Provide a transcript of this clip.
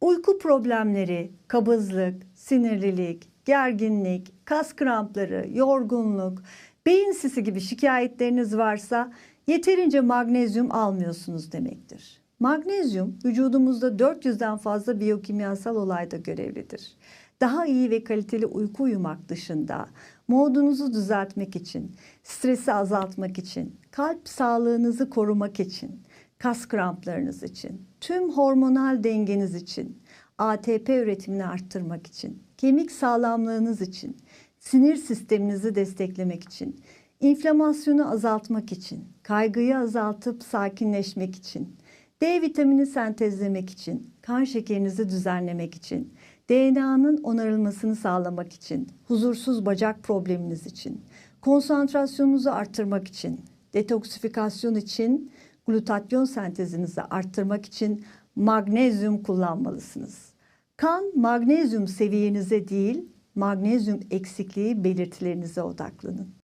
Uyku problemleri, kabızlık, sinirlilik, gerginlik, kas krampları, yorgunluk, beyin sisi gibi şikayetleriniz varsa yeterince magnezyum almıyorsunuz demektir. Magnezyum vücudumuzda 400'den fazla biyokimyasal olayda görevlidir. Daha iyi ve kaliteli uyku uyumak dışında modunuzu düzeltmek için, stresi azaltmak için, kalp sağlığınızı korumak için, kas kramplarınız için, tüm hormonal dengeniz için, ATP üretimini arttırmak için, kemik sağlamlığınız için, sinir sisteminizi desteklemek için, inflamasyonu azaltmak için, kaygıyı azaltıp sakinleşmek için, D vitamini sentezlemek için, kan şekerinizi düzenlemek için, DNA'nın onarılmasını sağlamak için, huzursuz bacak probleminiz için, konsantrasyonunuzu arttırmak için, detoksifikasyon için, glutatyon sentezinizi arttırmak için magnezyum kullanmalısınız. Kan magnezyum seviyenize değil, magnezyum eksikliği belirtilerinize odaklanın.